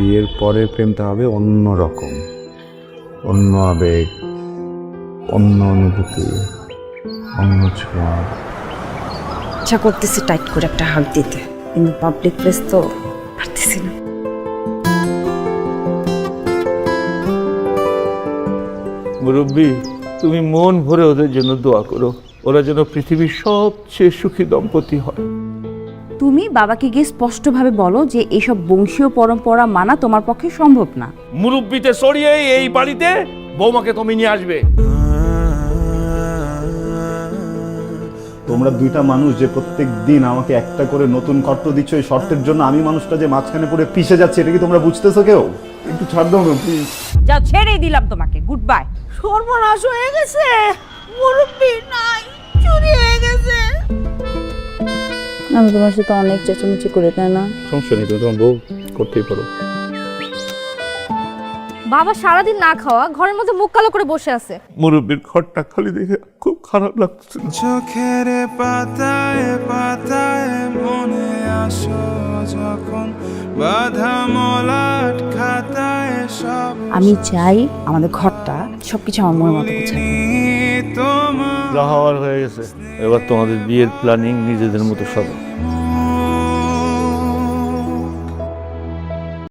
বিয়ের পরের প্রেমটা হবে অন্য রকম অন্য আবেগ অন্য অনুভূতি অন্য ছোঁয়া। ইচ্ছা করতেছে টাইট করে একটা হাত দিতে। কিন্তু পাবলিক প্লেস তো পারতেছি না। মুরব্বী তুমি মন ভরে ওদের জন্য দোয়া করো। ওরা যেন পৃথিবীর সবচেয়ে সুখী দম্পতি হয়। তুমি বাবাকে গিয়ে স্পষ্টভাবে বলো যে এইসব বংশীয় পরম্পরা মানা তোমার পক্ষে সম্ভব না। মুরব্বিতে সরিয়ে এই বাড়িতে বৌমাকে তুমি নিয়ে আসবে। তোমরা দুইটা মানুষ যে প্রত্যেক দিন আমাকে একটা করে নতুন কর্ত দিচ্ছ এই শর্তের জন্য আমি মানুষটা যে মাঝখানে পড়ে পিষে যাচ্ছে এটা কি তোমরা বুঝতেছো কেউ? একটু ছাড় দাও না প্লিজ যা ছেড়েই দিলাম তোমাকে গুড বাই সর্বনাশ হয়ে গেছে। মুরব্বী নাই চুরি হয়ে গেছে। আমি তোমার সাথে অনেক চেঁচামেচি করে তাই না? সমস্যা নেই তুমি তোমার বউ করতেই পারো। বাবা সারাদিন না খাওয়া ঘরের মধ্যে মুখ কালো করে বসে আছে। মুরব্বীর ঘরটা খালি দেখে খুব খারাপ লাগছে। চোখের পাতায় পাতায় মনে আসো যখন বাধা মলাট খাতায় সব আমি চাই আমাদের ঘরটা সবকিছু আমার মনের মতো গুছানো যা হওয়ার হয়ে গেছে। এবার তোমাদের বিয়ের প্ল্যানিং নিজেদের মতো সব।